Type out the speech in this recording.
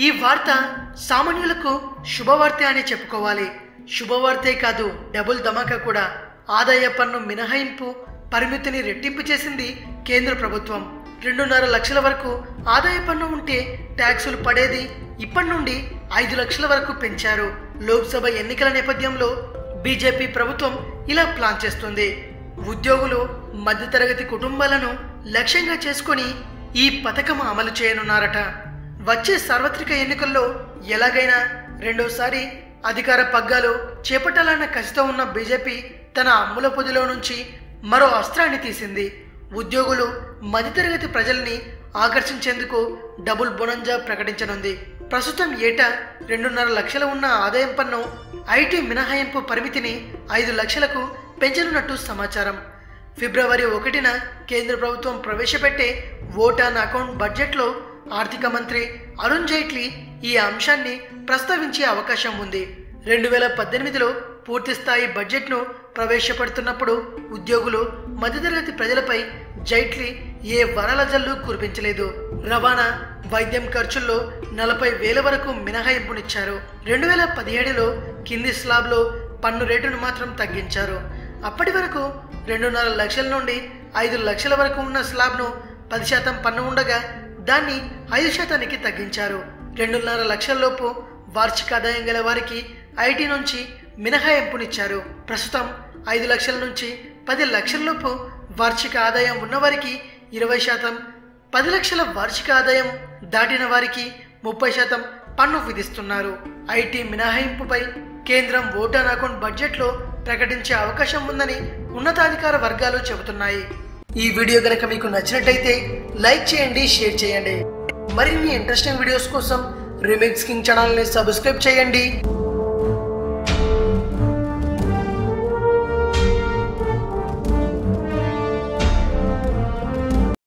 ఈ వార్త సామాన్యులకు శుభవార్త అని చెప్పుకోవాలి. శుభవార్తే కాదు డబుల్ ధమాకా కూడా. ఆదాయ పన్ను మినహాయింపు పరిమితిని రెట్టింపు చేసింది కేంద్ర ప్రభుత్వం. రెండున్నర లక్షల వరకు ఆదాయ పన్ను ఉంటే ట్యాక్సులు పడేది ఇప్పటి నుండి ఐదు లక్షల వరకు పెంచారు. లోక్సభ ఎన్నికల నేపథ్యంలో బీజేపీ ప్రభుత్వం ఇలా ప్లాన్ చేస్తుంది. ఉద్యోగులు మధ్యతరగతి కుటుంబాలను లక్ష్యంగా చేసుకొని ఈ పథకం అమలు చేయనున్నారట. వచ్చే సార్వత్రిక ఎన్నికల్లో ఎలాగైనా రెండోసారి అధికార పగ్గాలు చేపట్టాలన్న కసితో ఉన్న బీజేపీ తన అమ్ముల పొదిలో నుంచి మరో అస్త్రాన్ని తీసింది. ఉద్యోగులు మధ్యతరగతి ప్రజల్ని ఆకర్షించేందుకు డబుల్ బొనంజా ప్రకటించనుంది. ప్రస్తుతం ఏటా రెండున్నర లక్షలు ఉన్న ఆదాయం పన్ను ఐటీ మినహాయింపు పరిమితిని ఐదు లక్షలకు పెంచనున్నట్టు సమాచారం. ఫిబ్రవరి ఒకటిన కేంద్ర ప్రభుత్వం ప్రవేశపెట్టే ఓట్ అకౌంట్ బడ్జెట్లో ఆర్థిక మంత్రి అరుణ్ జైట్లీ ఈ అంశాన్ని ప్రస్తావించే అవకాశం ఉంది. రెండు వేల పద్దెనిమిదిలో పూర్తి స్థాయి బడ్జెట్ను ప్రవేశపెడుతున్నప్పుడు ఉద్యోగులు మధ్యతరగతి ప్రజలపై జైట్లీ ఏ వరల జల్లు కురిపించలేదు. రవాణా వైద్యం ఖర్చుల్లో నలభై వేల వరకు మినహాయింపునిచ్చారు. రెండు వేల పదిహేడులో కింది స్లాబ్లో పన్ను రేటును మాత్రం తగ్గించారు. అప్పటి వరకు రెండున్నర లక్షల నుండి ఐదు లక్షల వరకు ఉన్న స్లాబ్ను పది శాతం పన్ను ఉండగా దాన్ని ఐదు శాతానికి తగ్గించారు. రెండున్నర లక్షలలోపు వార్షిక ఆదాయం గల వారికి ఐటీ నుంచి మినహాయింపునిచ్చారు. ప్రస్తుతం ఐదు లక్షల నుంచి పది లక్షలలోపు వార్షిక ఆదాయం ఉన్నవారికి ఇరవై శాతం పది లక్షల వార్షిక ఆదాయం దాటిన వారికి ముప్పై శాతం పన్ను విధిస్తున్నారు. ఐటీ మినహాయింపుపై కేంద్రం ఓటాన్ అకౌంట్ బడ్జెట్లో ప్రకటించే అవకాశం ఉందని ఉన్నతాధికార వర్గాలు చెబుతున్నాయి. ఈ వీడియో గనక మీకు నచ్చినట్టయితే లైక్ చేయండి షేర్ చేయండి. మరిన్ని ఇంట్రెస్టింగ్ వీడియోస్ కోసం రిమిక్స్ కింగ్ ఛానల్ని సబ్స్క్రైబ్ చేయండి.